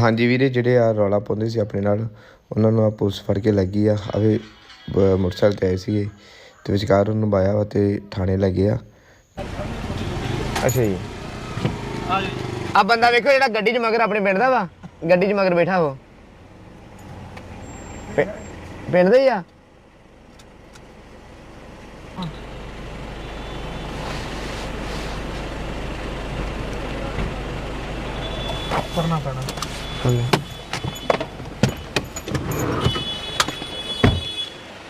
ਹਾਂਜੀ ਵੀਰੇ ਜਿਹੜੇ ਆ ਰੌਲਾ ਪਾਉਂਦੇ ਸੀ ਆਪਣੇ ਨਾਲ ਉਹਨਾਂ ਨੂੰ ਆ ਪੁਲਿਸ ਫੜ ਕੇ ਲੱਗੀ ਆ। ਆਵੇ ਮੋਟਰਸਾਈਕਲ ਤੇ ਆਏ ਸੀਗੇ ਤੇ ਵਿਚਕਾਰ ਉਹਨੂੰ ਬਾਇਆ ਵਾ ਤੇ ਥਾਣੇ ਲੱਗੇ ਆ। ਅੱਛਾ ਜੀ। ਆ ਬੰਦਾ ਵੇਖੋ ਜਿਹੜਾ ਗੱਡੀ 'ਚ ਮਗਰ ਆਪਣੇ ਪਿੰਡ ਦਾ ਵਾ। ਗੱਡੀ 'ਚ ਮਗਰ ਬੈਠਾ ਉਹ। ਪਿੰਡ ਦਾ ਹੀ ਆ। ਕਰਨਾ ਪੈਣਾ।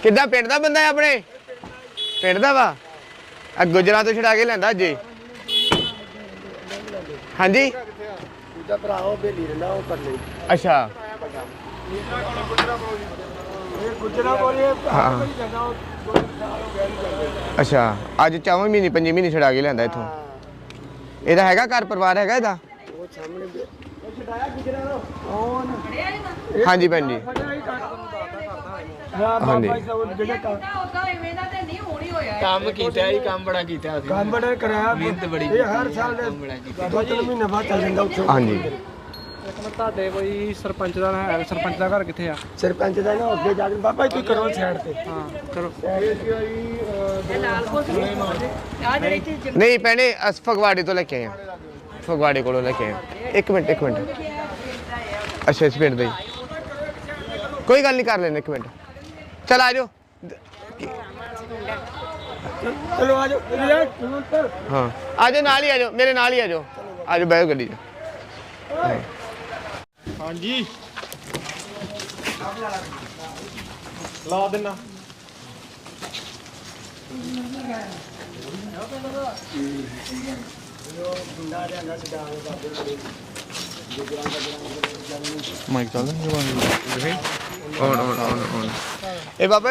ਕਿੱਦਾਂ ਪਿੰਡ ਦਾ ਬੰਦਾ ਹੈ ਆਪਣੇ? ਪਿੰਡ ਦਾ ਵਾ? ਆ ਗੁਜਰਾਂ ਤੋਂ ਛੜਾ ਕੇ ਲੈਂਦਾ ਜੀ ਹਾਂਜੀ? ਦੂਜਾ ਭਰਾ ਉਹ ਬੇਲੀ ਰਹਿੰਦਾ ਉਹ ਕਰ ਲਈ ਅੱਛਾ ਅੱਛਾ ਅੱਜ ਚੌਵੇਂ ਮਹੀਨੇ ਪੰਜੇ ਮਹੀਨੇ ਛੜਾ ਕੇ ਲੈਂਦਾ ਇੱਥੋਂ। ਇਹਦਾ ਹੈਗਾ ਘਰ ਪਰਿਵਾਰ ਹੈਗਾ ਇਹਦਾ? ਉਹ ਸਾਹਮਣੇ ਗੁਜਰਾ ਉਹ ਹਾਂਜੀ ਭੈਣ ਜੀ। ਹਾਂ ਹਾਂਜੀ। ਬਾਬਾ ਸਾਹਿਬ ਜਿਹੜੇ ਕੰਮ ਉਦਾਂ ਇਵੇਂ ਦਾ ਤੇ ਨਹੀਂ ਹੋਣੀ ਹੋਇਆ ਕੰਮ ਕੀਤਾ ਹੀ ਕੰਮ ਬੜਾ ਕੀਤਾ ਅਸੀਂ। ਕੰਮ ਬੜਾ ਕਰਾਇਆ। ਮਿਹਨਤ ਬੜੀ ਇਹ ਹਰ ਸਾਲ ਦੇ ਦੋ ਤਿੰਨ ਮਹੀਨੇ ਬਾਅਦ ਚੱਲ ਜਾਂਦਾ ਉੱਥੇ। ਹਾਂਜੀ। ਤੁਹਾਡੇ ਕੋਈ ਸਰਪੰਚ ਦਾ ਸਰਪੰਚ ਦਾ ਘਰ ਕਿੱਥੇ ਆ? ਸਰਪੰਚ ਦਾ ਨਾ ਅੱਗੇ ਜਾ ਕੇ ਬਾਬਾ ਜੀ ਕਰੋ ਸਾਈਡ ਤੇ। ਹਾਂ ਕਰੋ। ਲਾਲ ਕੋਟ ਆ ਜਿਹੜੇ ਇੱਥੇ ਨਹੀਂ ਭੈਣੇ ਅਸ ਫਗਵਾੜੇ ਤੋਂ ਲੈ ਕੇ ਆਏ ਆ ਫਗਵਾੜੇ ਕੋਲੋਂ ਲੈ ਕੇ ਆਏ ਆ। ਇੱਕ ਮਿੰਟ ਇੱਕ ਮਿੰਟ ਅੱਛਾ ਇਸ ਪਿੰਡ ਦਾ ਹੀ ਕੋਈ ਗੱਲ ਨਹੀਂ ਕਰ ਲੈਣੇ ਇੱਕ ਮਿੰਟ ਚਲ ਆ ਜਾਓ ਚਲੋ ਆ ਜਾਓ ਰਿਆ ਸੁਣੋ ਤਾਂ ਹਾਂ ਆ ਜਾਓ ਨਾਲ ਹੀ ਆ ਜਾਓ ਮੇਰੇ ਨਾਲ ਹੀ ਆ ਜਾਓ ਆ ਜਾਓ ਬੈਠੋ ਗੱਡੀ 'ਚ ਹਾਂਜੀ ਲਾ ਦੇਣਾ ਮਾਈਕ ਚੱਲ ਔਨ ਔਨ ਔਨ ਔਨ ਇਹ ਬਾਬਾ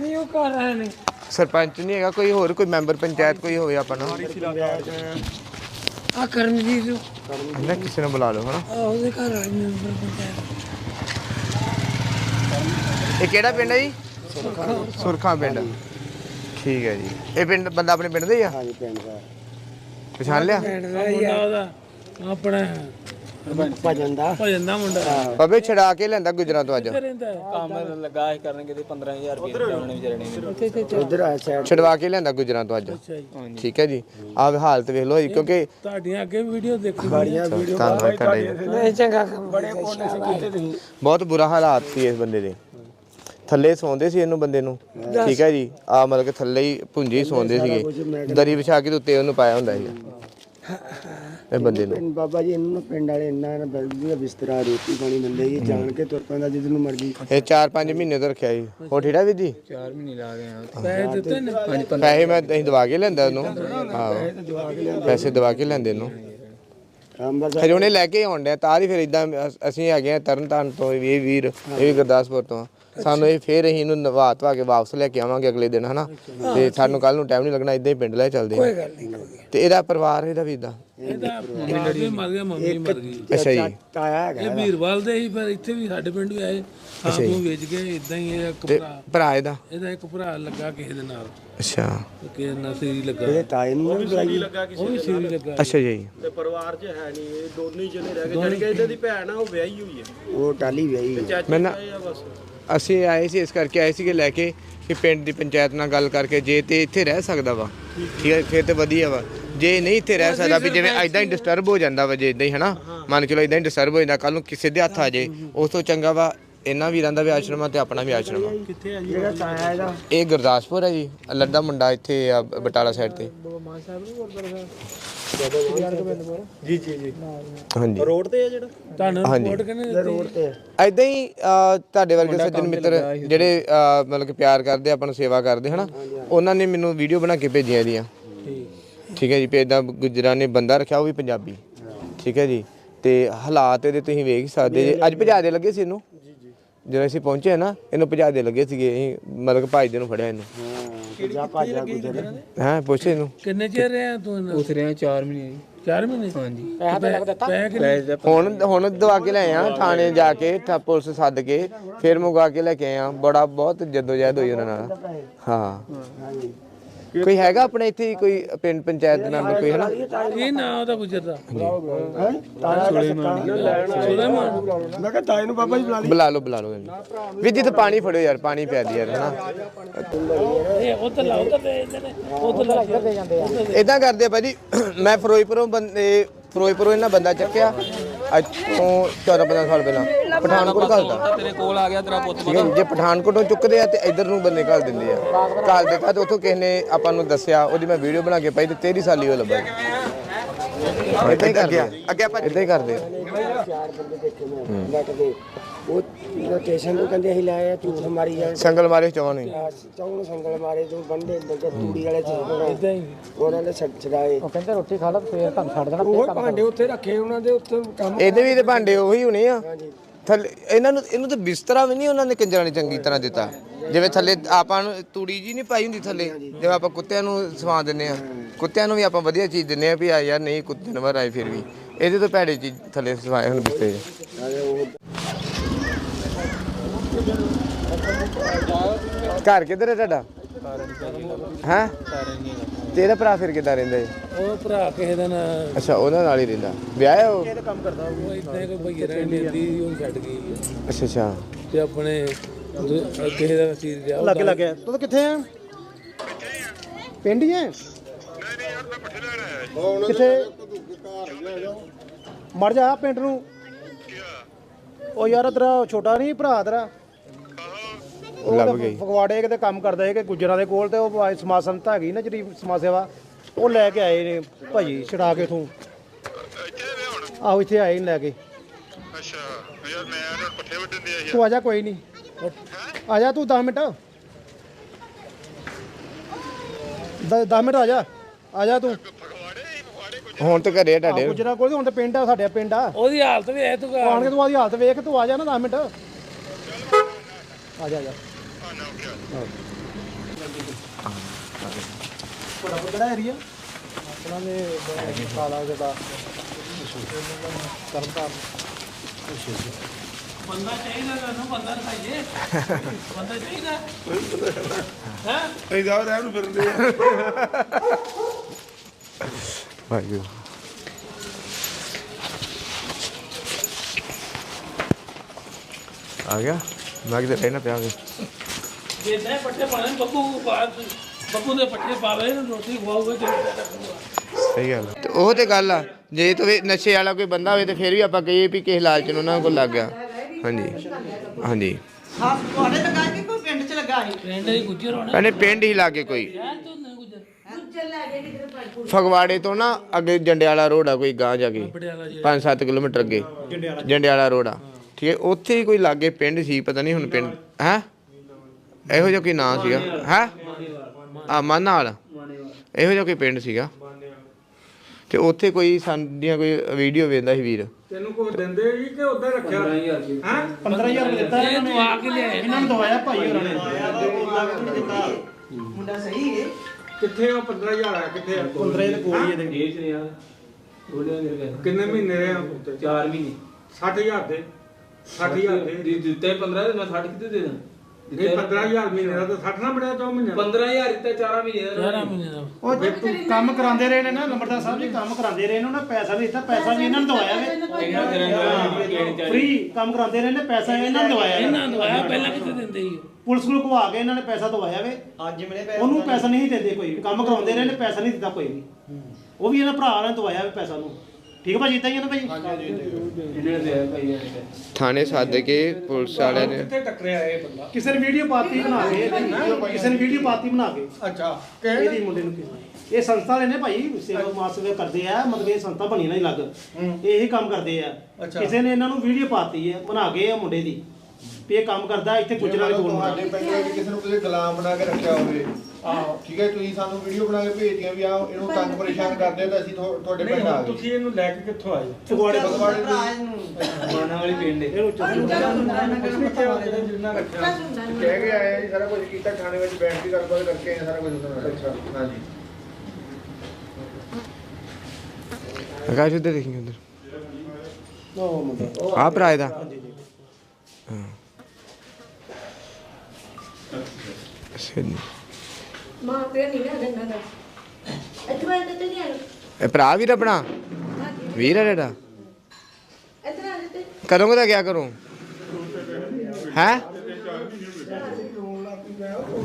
ਨਹੀਂ ਉਹ ਕਰ ਰਹੇ ਨੇ। ਸਰਪੰਚ ਨਹੀਂ ਹੈਗਾ ਕੋਈ ਹੋਰ ਕੋਈ ਮੈਂਬਰ ਪੰਚਾਇਤ ਕੋਈ ਹੋਵੇ ਆਪਣਾ ਆ ਕਰਮਜੀਤ ਨੂੰ। ਨਾ ਕਿਸੇ ਨੂੰ ਬੁਲਾ ਲਓ ਹਨਾ? ਆ ਉਹਦੇ ਘਰ ਵਾਲੇ ਮੈਂਬਰ ਪੰਚਾਇਤ। ਇਹ ਕਿਹੜਾ ਪਿੰਡ ਹੈ ਜੀ? ਸੁਰਖਾਂ ਪਿੰਡ। ਠੀਕ ਹੈ ਜੀ। ਇਹ ਪਿੰਡ ਬੰਦਾ ਆਪਣੇ ਪਿੰਡ ਦਾ ਹੀ ਆ? ਹਾਂਜੀ ਪਿੰਡ ਦਾ। ਪਛਾਣ ਲਿਆ? ਮੁੰਡਾ ਉਹਦਾ ਆਪਣਾ ਭਜਨ ਦਾ। ਭਜਨ ਦਾ ਮੁੰਡਾ। ਬਾਬੇ ਛੜਾ ਕੇ ਲੈਂਦਾ ਗੁਜਰਾਂ ਤੋਂ ਅੱਜ। ਰਹਿੰਦਾ ਕੰਮ ਲੱਗਾ ਸੀ ਕਰਨ ਕਿਤੇ 15000 ਰੁਪਏ ਉਹਨਾਂ ਨੇ ਵਿਚਾਰੇ ਨੇ। ਉਧਰ ਆ ਸਾਈਡ ਛਡਵਾ ਕੇ ਲੈਂਦਾ ਗੁਜਰਾਂ ਤੋਂ ਅੱਜ। ਠੀਕ ਹੈ ਜੀ। ਆਹ ਹਾਲਤ ਵੇਖ ਲਓ ਜੀ ਕਿਉਂਕਿ ਤੁਹਾਡੀਆਂ ਅੱਗੇ ਵੀਡੀਓ ਦੇਖੀ ਬੜੀਆਂ ਵੀਡੀਓ ਧੰਨਵਾਦ ਤੁਹਾਡਾ ਜੀ। ਨਹੀਂ ਚੰਗਾ ਕੰਮ ਬੜੇ ਪੁੰਨ ਸੀ ਕੀਤੇ ਤੁਸੀਂ। ਬਹੁਤ ਬੁਰਾ ਹਾਲਾਤ ਸੀ ਇਸ ਬੰਦੇ ਦੇ। ਥੱਲੇ ਸੌਂਦੇ ਸੀ ਇਹਨੂੰ ਬੰਦੇ ਨੂੰ? ਠੀਕ ਹੈ ਜੀ। ਆ ਮਤਲਬ ਕਿ ਥੱਲੇ ਹੀ ਪੁੰਜੀ ਸੌਂਦੇ ਸੀਗੇ। ਦਰੀ ਵਿਛਾ ਕੇ ਤੇ ਉੱਤੇ ਉਹਨੂੰ ਪਾਇਆ ਹੁੰਦਾ ਸੀ ਇਹ ਬੰਦੇ ਨੂੰ। ਬਾਬਾ ਜੀ ਇਹਨੂੰ ਪਿੰਡ ਵਾਲੇ ਇੰਨਾ ਨਾ ਵਧੀਆ ਬਿਸਤਰਾ ਰੋਟੀ ਪਾਣੀ ਦਿੰਦੇ ਜੀ ਜਾਣ ਕੇ ਤੁਰ ਪੈਂਦਾ ਜਿੱਦ ਨੂੰ ਮਰਜ਼ੀ। ਇਹ 4-5 ਮਹੀਨੇ ਤੋਂ ਰੱਖਿਆ ਜੀ। ਹੋ ਠੀੜਾ ਵੀਰ ਜੀ? 4 ਮਹੀਨੇ ਲਾ ਗਏ ਆ। ਪੈਸੇ ਦਿੱਤੇ ਨੇ? ਪੈਸੇ ਮੈਂ ਅਸੀਂ ਦਵਾ ਕੇ ਲੈਂਦਾ ਉਹਨੂੰ। ਹਾਂ। ਪੈਸੇ ਦਵਾ ਕੇ ਲੈਂਦੇ ਹਜੇ ਉਹਨੇ ਲੈ ਕੇ ਆਉਣ ਡਿਆ। ਤਾਂ ਹੀ ਫਿਰ ਇਦਾਂ ਅਸੀਂ ਹੈਗੇ ਆ ਤਰਨਤਾਰਨ ਤੋਂ ਇਹ ਵੀ ਵੀਰ ਇਹ ਵੀ ਗੁਰਦਾਸਪੁਰ ਤੋਂ ਆ। ਸਾਨੂੰ ਇਹ ਫੇਰ ਅਸੀਂ ਇਹਨੂੰ ਨਵਾ ਧਵਾ ਕੇ ਵਾਪਸ ਲੈ ਕੇ ਆਵਾਂਗੇ ਅਗਲੇ ਦਿਨ ਹਨਾ? ਤੇ ਸਾਨੂੰ ਕੱਲ ਨੂੰ ਟਾਈਮ ਨਹੀਂ ਲੱਗਣਾ ਇਦਾਂ ਹੀ ਪਿੰਡ ਲੈ ਚੱਲਦੇ ਕੋਈ ਗੱਲ ਨਹੀਂ ਤੇ ਇਹਦਾ ਪਰਿਵਾਰ ਇਹਦਾ ਵੀ ਇਦਾਂ ਇਹਦਾ ਮੰਮੀ ਮਰ ਗਿਆ ਮੰਮੀ ਮਰ ਗਈ। ਅੱਛਾ ਜੀ। ਤਾਇਆ ਹੈਗਾ ਇਹ ਵੀਰਵਾਲ ਦੇ ਹੀ ਫਿਰ ਇੱਥੇ ਵੀ ਸਾਡੇ ਪਿੰਡ ਵੀ ਆਏ ਆਪ ਨੂੰ ਵੇਚ ਗਏ ਇਦਾਂ ਹੀ ਇਹ ਇੱਕ ਤੇ ਭਰਾ। ਭਰਾ ਇਹਦਾ? ਇਹਦਾ ਇੱਕ ਭਰਾ ਲੱਗਾ ਕਿਸੇ ਦੇ ਨਾਲ। ਅੱਛਾ। ਕਿਸੇ ਨਾਲ ਸਰੀ ਲੱਗਾ। ਇਹ ਤਾਏ ਨੂੰ ਵੀ ਬੁਲਾਈ ਉਹ ਵੀ ਸਰੀ ਲੱਗਾ। ਅੱਛਾ ਜੀ। ਤੇ ਪਰਿਵਾਰ 'ਚ ਹੈ ਨਹੀਂ ਇਹ ਦੋਨੇ ਹੀ ਜਣੇ ਰਹਿ ਗਏ। ਜਾਣੀ ਕਿ ਇਹਦੇ ਦੀ ਭੈਣ ਆ ਉਹ ਵਿਆਹੀ ਹੋਈ ਹੈ। ਉਹ ਟਾਲੀ ਵਿਆਹੀ ਚਾਚੀ ਮੈਂ ਨਾ ਤਾਏ ਆ ਬਸ। ਅਸੀਂ ਆਏ ਸੀ ਇਸ ਕਰਕੇ ਆਏ ਸੀਗੇ ਲੈ ਕੇ ਕਿ ਪਿੰਡ ਦੀ ਪੰਚਾਇਤ ਨਾਲ ਗੱਲ ਕਰਕੇ ਜੇ ਤੇ ਇੱਥੇ ਰਹਿ ਸਕਦਾ ਵਾ। ਠੀਕ ਹੈ ਫਿਰ ਤੇ ਵਧੀਆ ਵਾ। ਜੇ ਨਹੀਂ ਇੱਥੇ ਰਹਿ ਸਕਦਾ ਵੀ ਜਿਵੇਂ ਐਦਾਂ ਹੀ ਡਿਸਟਰਬ ਹੋ ਜਾਂਦਾ ਵਾ ਜੇ ਇਦਾਂ ਹੀ ਹਨਾ? ਮੰਨ ਕੇ ਚਲੋ ਇਦਾਂ ਹੀ ਡਿਸਟਰਬ ਹੋ ਜਾਂਦਾ ਕੱਲ ਨੂੰ ਕਿਸੇ ਦੇ ਹੱਥ ਆ ਜੇ ਉਸ ਤੋਂ ਚੰਗਾ ਵਾ ਇਹਨਾਂ ਵੀਰਾਂ ਦਾ ਵੀ ਆਸ਼ਰਮ ਆ ਤੇ ਆਪਣਾ ਵੀ ਆਸ਼ਰਮ ਆ। ਜਿਹੜਾ ਤਾਇਆ ਇਹਦਾ ਇਹ ਗੁਰਦਾਸਪੁਰ ਹੈ ਜੀ ਲੱਦਾ ਮੁੰਡਾ ਇੱਥੇ ਆ ਬਟਾਲਾ ਸਾਈਡ ਤੇ। ਜੀ ਜੀ ਜੀ। ਹਾਂਜੀ। ਰੋਡ ਤੇ ਆ ਜਿਹੜਾ? ਤੁਹਾਨੂੰ ਹਾਂਜੀ। ਰਿਪੋਰਟ ਕਹਿੰਦੇ ਰੋਡ ਤੇ ਐਦਾਂ ਹੀ ਅਹ, ਤੁਹਾਡੇ ਵਰਗੇ ਸੱਜਣ ਮਿੱਤਰ ਜਿਹੜੇ ਮਤਲਬ ਕਿ ਪਿਆਰ ਕਰਦੇ ਆਪਾਂ ਨੂੰ ਸੇਵਾ ਕਰਦੇ ਹਨਾ? ਉਹਨਾਂ ਨੇ ਮੈਨੂੰ ਵੀਡੀਓ ਬਣਾ ਕੇ ਭੇਜੀਆਂ ਇਹਦੀਆਂ। ਠੀਕ। ਹੈ ਜੀ ਪੇਦਾ ਗੁਜਰਾਂ ਨੇ ਬੰਦਾ ਰੱਖਿਆ ਉਹ ਵੀ ਪੰਜਾਬੀ। ਠੀਕ ਹੈ ਜੀ। ਤੇ ਹਾਲਾਤ ਇਹਦੇ ਤੁਸੀਂ ਵੇਖ ਸਕਦੇ। ਜੀ ਅੱਜ ਭਜਾ ਦੇ ਲੱਗੇ ਸੀ ਇਹਨੂੰ? ਜਦੋਂ ਅਸੀਂ ਪਹੁੰਚੇ ਨਾ ਇਹਨੂੰ ਭਜਾ ਦੇ ਲੱਗੇ ਸੀਗੇ ਅਸੀਂ ਮਤਲਬ ਕਿ ਭਾਈ ਦੇ ਨੂੰ ਫੜਿਆ ਇਹਨੂੰ। ਹਾਂ ਜਾ ਭਾਜਾ ਗੁਜ਼ਰ। ਹੈਂ ਪੁੱਛ ਇਹਨੂੰ। ਕਿੰਨੇ ਚਿਰ ਰਿਹਾ ਤੂੰ ਇਹਨਾਂ ਉਸ ਰਿਆਂ 4 ਮਹੀਨੇ ਜੀ। 4 ਮਹੀਨੇ? ਹਾਂਜੀ। ਪੈਸੇ ਪੈਸੇ ਦਾ ਹੁਣ ਹੁਣ ਦਵਾ ਕੇ ਲੈ ਆ ਥਾਣੇ ਜਾ ਕੇ ਥਾ ਪੁਲਿਸ ਸੱਦ ਕੇ ਫਿਰ ਮੰਗਵਾ ਕੇ ਲੈ ਕੇ ਆਏ ਆ ਬੜਾ ਬਹੁਤ ਜਦੋਜਹਿਦ ਹੋਈ ਉਹਨਾਂ ਨਾਲ। ਹਾਂ। ਕੋਈ ਹੈਗਾ ਆਪਣੇ ਇੱਥੇ ਕੋਈ ਪਿੰਡ ਪੰਚਾਇਤ ਦੇ ਨਾਮ ਦਾ ਕੋਈ ਹਨਾ? ਇਹ ਨਾ ਉਹਦਾ ਗੁਜਰਦਾ। ਹੈ? ਤਾਇਆ ਦਾ ਸੱਕਾ। ਮੈਂ ਕਿਹਾ ਤਾਏ ਨੂੰ ਬਾਬਾ ਜੀ ਬੁਲਾ ਲਈ। ਬੁਲਾ ਲਓ ਬੁਲਾ ਲਓ ਇਹਨੂੰ। ਵੀ ਜਿੱਥੇ ਪਾਣੀ ਫੜਿਓ ਯਾਰ ਪਾਣੀ ਪਿਆ ਦੀ ਯਾਰ ਹਨਾ? ਇਹ ਉਧਰ ਲਾ ਉਧਰ ਦੇ ਜਾਂਦੇ ਉਧਰ ਲਾ ਇੱਧਰ ਦੇ ਜਾਂਦੇ ਆ। ਇਦਾਂ ਕਰਦੇ ਆ ਭਾਜੀ ਮੈਂ ਫਿਰੋਜ਼ਪੁਰੋਂ ਬੰਦੇ ਫਿਰੋਜ਼ਪੁਰੋਂ ਇਹਨਾਂ ਬੰਦਾ ਚੱਕਿਆ ਅੱਜ ਤੋਂ 14 15 ਸਾਲ ਪਹਿਲਾਂ। ਪਠਾਨਕੋਟ ਘੱਲਦਾ ਤੇਰੇ ਕੋਲ ਆ ਗਿਆ ਤੇਰਾ ਪੁੱਤ ਠੀਕ ਹੈ ਜੀ, ਜੇ ਪਠਾਨਕੋਟੋਂ ਚੁੱਕਦੇ ਆ ਤੇ ਇੱਧਰ ਨੂੰ ਬੰਦੇ ਘੱਲ ਦਿੰਦੇ ਆ। ਘੱਲ ਦੇ ਤੇ ਉੱਥੋਂ ਕਿਸੇ ਨੇ ਆਪਾਂ ਨੂੰ ਦੱਸਿਆ ਉਹਦੀ ਮੈਂ ਵੀਡੀਓ ਬਣਾ ਕੇ ਪਾਈ ਤੇ 13 ਸਾਲੀ ਉਹ ਲੱਭਾ। ਇਦਾਂ ਹੀ ਕਰਦੇ ਆ। ਅੱਗੇ ਆਪਾਂ ਇਦਾਂ ਹੀ ਕਰਦੇ ਆ। ਚਾਰ ਬੰਦੇ ਦੇਖੇ ਮੈਂ ਨੈਟ ਦੇ ਉਹ ਲੋਕੇਸ਼ਨ ਤੋਂ ਕਹਿੰਦੇ ਅਸੀਂ ਲਾਏ ਆ ਝੂਠ ਮਾਰੀ ਜਾਣ। ਸੰਗਲ ਮਾਰੇ ਚੌਂ ਨਹੀਂ ਚੌਂ ਸੰਗਲ ਮਾਰੇ ਤੋਂ ਬੰਦੇ ਲੱਗੇ ਤੂੜੀ ਵਾਲੇ ਚ ਇਦਾਂ ਹੀ। ਉਹਨਾਂ ਨੇ ਛੱਡ ਛਡਾਏ। ਉਹ ਕਹਿੰਦੇ ਰੋਟੀ ਖਾ ਲਾ ਤੇ ਫੇਰ ਤੁਹਾਨੂੰ ਛੱਡ ਦੇਣਾ ਉਹ ਭਾਂਡੇ ਉੱਥੇ ਰੱਖੇ ਉਹਨਾਂ ਦੇ ਉੱਥੇ ਕੰਮ ਇਹਦੇ ਵੀ ਤੇ ਭਾਂਡੇ ਉਹੀ ਹੋਣੇ ਆ। ਥੱਲੇ, ਇਹਨਾਂ ਨੂੰ, ਇਹਨੂੰ ਤਾਂ ਬਿਸਤਰਾ ਵੀ ਨਹੀਂ ਉਹਨਾਂ ਨੇ ਕੰਜਰਾਂ ਨੇ ਚੰਗੀ ਤਰ੍ਹਾਂ ਦਿੱਤਾ। ਜਿਵੇਂ ਥੱਲੇ ਆਪਾਂ ਨੂੰ ਤੂੜੀ ਜੀ ਨਹੀਂ ਪਾਈ ਹੁੰਦੀ ਥੱਲੇ, ਜਿਵੇਂ ਆਪਾਂ ਕੁੱਤਿਆਂ ਨੂੰ ਸਵਾ ਦਿੰਨੇ ਆ ਕੁੱਤਿਆਂ ਨੂੰ ਵੀ ਆਪਾਂ ਵਧੀਆ ਚੀਜ਼ ਦਿੰਨੇ ਆ ਵੀ ਆ ਯਾਰ ਨਹੀਂ, ਕੁੱਤੇ ਨੂੰ ਆਏ ਫਿਰ ਵੀ। ਇਹਦੇ ਤੋਂ ਭੈੜੀ ਚੀਜ਼ ਥੱਲੇ ਸਵਾਏ ਹੁਣ ਬਿਸਤਰੇ। ਘਰ ਕਿੱਧਰ ਹੈ ਤੁਹਾਡਾ? ਹੈ? ਤੇਰਾ ਭਰਾ ਫਿਰ ਕਿੱਦਾਂ ਰਹਿੰਦਾ ਹੈ ਉਹ ਭਰਾ ਕਿਸੇ ਦਾ ਨਾ ਅੱਛਾ ਉਹਨਾਂ ਨਾਲ ਹੀ ਰਹਿੰਦਾ। ਵਿਆਹ ਹੈ ਉਹ? ਉਹ ਇਦਾਂ ਕੋਈ ਭਈਏ ਰਹਿਣ ਦੀ ਉਹ ਛੱਡ ਗਈ ਅੱਛਾ ਅੱਛਾ। ਤੇ ਆਪਣੇ ਦੂ- ਕਿਸੇ ਦਾ ਨਸੀਬ ਗਿਆ ਲੱਗੇ ਲੱਗੇ ਤੂੰ ਕਿੱਥੇ ਆ? ਪਿੰਡ ਹੀ ਹੈ ਕਿੱਥੇ? ਮਰ ਜਾ ਪਿੰਡ ਨੂੰ। ਉਹ ਯਾਰ ਤੇਰਾ ਛੋਟਾ ਨਹੀਂ ਭਰਾ ਤੇਰਾ। ਲੱਭ ਗਈ। ਫਗਵਾੜੇ ਕਿਤੇ ਕੰਮ ਕਰਦਾ ਹੈ ਕਿ ਗੁੱਜਰਾਂ ਦੇ ਕੋਲ ਤੇ ਉਹ ਸਮਾਜ ਸੰਤ ਹੈਗੀ ਨਾ ਜਿਹੜੀ ਸਮਾਜ ਸੇਵਾ ਉਹ ਲੈ ਕੇ ਆਏ ਨੇ ਭਾਜੀ ਛਡਾ ਕੇ ਇਥੋਂ। ਆਹੋ ਇੱਥੇ ਆਏ ਨੇ ਲੈ ਕੇ। ਅੱਛਾ ਯਾਰ ਮੈਂ ਤਾਂ ਪੱਠੇ ਵੱਢਣ ਦੇ ਆਇਆ ਤੂੰ ਆ ਜਾ ਕੋਈ ਨਹੀਂ ਆ ਜਾ ਤੂੰ 10 ਮਿੰਟ। 10 ਮਿੰਟ ਆ ਜਾ। ਆ ਜਾ ਤੂੰ। ਫਗਵਾੜੇ ਫਗਵਾੜੇ ਕੁਝ ਹੁਣ ਤਾਂ ਘਰੇ ਆ ਤੁਹਾਡੇ। ਗੁਜਰਾ ਕੋਲ ਹੁਣ ਤੇ ਪਿੰਡ ਆ ਸਾਡੇ ਪਿੰਡ ਆ। ਉਹਦੀ ਹਾਲਤ ਵੀ ਐ ਤੂੰ ਉਹ ਆਣ ਕੇ ਤੂੰ ਆਦੀ ਹਾਲਤ ਵੇਖ ਤੂੰ ਆ ਜਾ ਨਾ 10 ਮਿੰਟ। ਆ ਜਾ ਆ ਜਾ। ਤੁਹਾਡਾ ਕਿਹੜਾ ਏਰੀਆ ਆਪਣਾ ਦੇ ਕਾਲਾ ਜਿਹੜਾ ਕਰਦਾ ਬੰਦਾ ਚਾਹੀਦਾ ਤੁਹਾਨੂੰ ਬੰਦਾ ਖਾਈਏ ਬੰਦਾ ਚਾਹੀਦਾ ਵਾਹਿਗੁਰੂ ਆ ਗਿਆ। ਮੈਂ ਕਿਤੇ ਰਹਿਣਾ ਪਿਆ ਵੀ ਜੇ ਤੇ ਪੱਠੇ ਪਾਣੇ ਬੱਬੂ ਬਾਅਦ ਬੱਬੂ ਦੇ ਪੱਠੇ ਪਾਵੇ ਰੋਟੀ ਖਵਾਓਗੇ ਤੇ ਸਹੀ ਗੱਲ। ਤੇ ਉਹ ਤੇ ਗੱਲ ਆ ਜੇ ਤੇ ਨਸ਼ੇ ਵਾਲਾ ਕੋਈ ਬੰਦਾ ਹੋਵੇ ਤੇ ਫਿਰ ਵੀ ਆਪਾਂ ਕਹੀਏ ਵੀ ਕਿਸੇ ਲਾਲਚ ਨੂੰ ਉਹਨਾਂ ਕੋਲ ਲੱਗ ਗਿਆ। ਹਾਂਜੀ ਹਾਂਜੀ। ਹਾਂ ਤੁਹਾਡੇ ਲਗਾ ਕੇ ਕੋਈ ਪਿੰਡ ਚ ਲਗਾ ਸੀ ਪਿੰਡ ਹੀ ਗੁੱਜਰ ਹੋਣਾ। ਕਹਿੰਦੇ ਪਿੰਡ ਹੀ ਲਾਗੇ ਕੋਈ। ਐ ਤੂੰ ਨਾ ਗੁੱਜਰ। ਫਗਵਾੜੇ ਤੋਂ ਨਾ ਅੱਗੇ ਜੰਡਿਆਲਾ ਰੋਡ ਆ ਕੋਈ ਗਾਂ ਜਾ ਕੇ। ਪਟਿਆਲਾ ਜੀ। 5-7 ਕਿਲੋਮੀਟਰ ਅੱਗੇ। ਜੰਡਿਆਲਾ ਰੋਡ ਆ। ਠੀਕ ਹੈ ਉੱਥੇ ਹੀ ਕੋਈ ਲਾਗੇ ਪਿੰਡ ਸੀ ਪਤਾ ਨਹੀਂ ਹੁਣ ਪਿੰਡ ਹੈ? ਇਹੋ ਜਿਹਾ ਕੋਈ ਨਾਂ ਸੀਗਾ? ਹੈ? ਆ ਮਾਨਾਲ। ਇਹੋ ਜਿਹਾ ਕੋਈ ਪਿੰਡ ਸੀਗਾ? ਤੇ ਉੱਥੇ ਕੋਈ ਸਾਡੀਆਂ ਕੋਈ ਵੀਡੀਓ ਵੇਖਦਾ ਸੀ ਵੀਰ? ਤੈਨੂੰ ਕੋਈ ਦਿੰਦੇ ਜੀ ਕਿ ਉਦਾਂ ਰੱਖਿਆ? ਹੈ? 15000 ਰੁਪਏ ਦਿੱਤਾ ਇਹ ਤੂੰ ਆ ਕੇ ਲਿਆਏ ਇਹਨਾਂ ਨੂੰ ਦਵਾਇਆ ਭਾਈ ਹੋਰਾਂ ਨੇ। ਮੁੰਡਾ ਸਹੀ ਹੈ ਕਿੱਥੇ ਆ 15000 ਆ ਕਿੱਥੇ ਆ? 15 ਦੇ ਕੋਲ ਹੀ ਇਹਦੇ ਇਹ ਚ ਨਹੀਂ ਆ। ਗੋਲੀਆਂ ਦੇ ਗਏ ਕਿੰਨੇ ਮਹੀਨੇ ਰਹੇ ਆ 4 ਮਹੀਨੇ। 60000 ਦੇ। 60000 ਦੇ ਦੀ। ਦਿੱਤੇ 15 ਤੇ ਮੈਂ 60 ਕਿਤੇ ਦੇ ਦਾਂ ਨਹੀਂ 15000 ਮਹੀਨੇ ਦਾ ਤਾਂ 60 ਨਾ ਬੜਿਆ 2 ਮਹੀਨੇ 15000 ਦਿੱਤੇ 4 ਮਹੀਨੇ ਦਾ। 11 ਮਹੀਨੇ ਦਾ। ਉਹ ਜੇ ਕੰਮ ਕਰਾਉਂਦੇ ਰਹੇ ਨੇ ਨਾ ਲੰਬੜਦਾਰ ਸਾਹਿਬ ਜੀ ਕੰਮ ਕਰਾਉਂਦੇ ਰਹੇ ਨੇ ਉਹਨਾਂ ਪੈਸਾ ਵੀ ਦਿੱਤਾ ਪੈਸਾ ਵੀ ਇਹਨਾਂ ਨੂੰ ਦਵਾਇਆ ਵੇ। ਫ੍ਰੀ ਕੰਮ ਕਰਾਉਂਦੇ ਰਹੇ ਨੇ ਪੈਸਾ ਇਹਨਾਂ ਨੂੰ ਦਵਾਇਆ ਵੇ। ਇਹਨਾਂ ਦਵਾਇਆ ਪਹਿਲਾਂ ਕਿਤੇ ਦਿੰਦੇ ਸੀ ਪੁਲਿਸ ਨੂੰ ਘਵਾ ਕੇ ਇਹਨਾਂ ਨੇ ਪੈਸਾ ਦਵਾਇਆ ਵੇ। ਅੱਜ ਉਹਨੂੰ ਪੈਸਾ ਨਹੀਂ ਦਿੰਦੇ ਕੋਈ ਵੀ। ਕੰਮ ਕਰਾਉਂਦੇ ਰਹੇ ਨੇ ਪੈਸਾ ਨਹੀਂ ਦਿੱਤਾ ਕੋਈ ਵੀ। ਉਹ ਵੀ ਇਹਨਾਂ ਭਰਾ ਨੇ ਦਵਾਇਆ ਵੇ ਪੈਸਾ ਨੂੰ। ਠੀਕ ਹੈ ਭਾਜੀ ਇਦਾਂ ਹੀ ਹੈ ਨਾ ਭਾਜੀ? ਦੇ ਭਾਈ ਥਾਣੇ ਸੱਦ ਕੇ ਪੁਲਿਸ ਵਾਲਿਆਂ ਨੇ ਕਿੱਥੇ ਟੱਕਰਿਆ ਇਹ ਬੰਦਾ? ਕਿਸੇ ਨੇ ਵੀਡੀਓ ਪਾਤੀ ਬਣਾ ਕੇ ਕਿਸੇ ਨੇ ਵੀਡੀਓ ਪਾਤੀ ਬਣਾ ਕੇ। ਅੱਛਾ ਇਹਦੀ ਮੁੰਡੇ ਨੂੰ ਕਿਸੇ ਇਹ ਸੰਸਥਾ ਵਾਲੇ ਨੇ ਭਾਈ ਸੇਵਾ ਮਾਸ ਵੇ ਕਰਦੇ ਆ ਮਤਲਬ ਇਹ ਸੰਸਥਾ ਬਣੀ ਨਾ ਹੀ। ਲੱਗ ਇਹ ਇਹੀ ਕੰਮ ਕਰਦੇ ਆ। ਕਿਸੇ ਨੇ ਇਹਨਾਂ ਨੂੰ ਵੀਡੀਓ ਪਾਤੀ ਹੈ ਬਣਾ ਕੇ ਆ ਮੁੰਡੇ ਦੀ। ਵੀ ਇਹ ਕੰਮ ਕਰਦਾ ਇੱਥੇ ਗੁਜਰਾਂ ਦੇ ਕੋਲ ਮੁੰਡਾ ਤੁਹਾਡੇ ਪਿੰਡ ਵਿੱਚ ਕਿਸੇ ਨੂੰ ਕਿਸੇ ਗੁਲਾਮ ਬਣਾ ਕੇ ਰੱਖਿਆ ਹੋਵੇ ਠੀਕ ਹੈ ਤੁਸੀਂ ਸਾਨੂੰ ਵੀਡੀਓ ਬਣਾ ਕੇ ਭੇਜਦੀਆਂ ਵੀ ਆ ਇਹਨੂੰ ਤੰਗ ਪਰੇਸ਼ਾਨ ਕਰਦੇ ਹੋ ਤਾਂ ਅਸੀਂ ਤੁਹਾ- ਤੁਹਾਡੇ ਨਹੀਂ ਪਿੰਡ ਆ ਹੁਣ ਗਏ ਤੁਸੀਂ ਇਹਨੂੰ ਲੈ ਕੇ ਕਿੱਥੋਂ ਆਏ? ਫਗਵਾੜੇ ਫਗਵਾੜੇ ਤੋਂ। ਰਾਜ ਨੂੰ ਮਾਨਾ ਵਾਲੀ ਪਿੰਡ ਇਹ ਉੱਚਾ ਜਿੰਨਾ ਰੱਖਿਆ। ਕਹਿ ਕੇ ਆਏ ਆ ਜੀ ਸਾਰਾ ਕੁਝ ਕੀਤਾ ਥਾਣੇ ਵਿੱਚ ਬੈਠ ਕੇ ਗੱਲਬਾਤ ਕਰਕੇ ਆਏ ਆ ਸਾਰਾ ਕੁਝ ਉਹਨਾਂ ਅੱਛਾ। ਹਾਂਜੀ। ਆਕਾਸ਼ ਉੱਧਰ ਦੇਖੀ ਉੱਧਰ। ਉਹ ਮੁੰਡਾ। ਆ ਭਰਾ ਇਹਦਾ। ਹਾਂ। ਮਾਂ ਨਹੀਂ ਨਾ ਇੱਥੇ ਨਹੀਂ ਇਹ ਭਰਾ ਵੀਰ ਆਪਣਾ? ਵੀਰ ਹੈ ਜਿਹੜਾ? ਆ ਕਦੋਂ ਕਦਾ ਗਿਆ ਕਰੂੰ ਹੈ?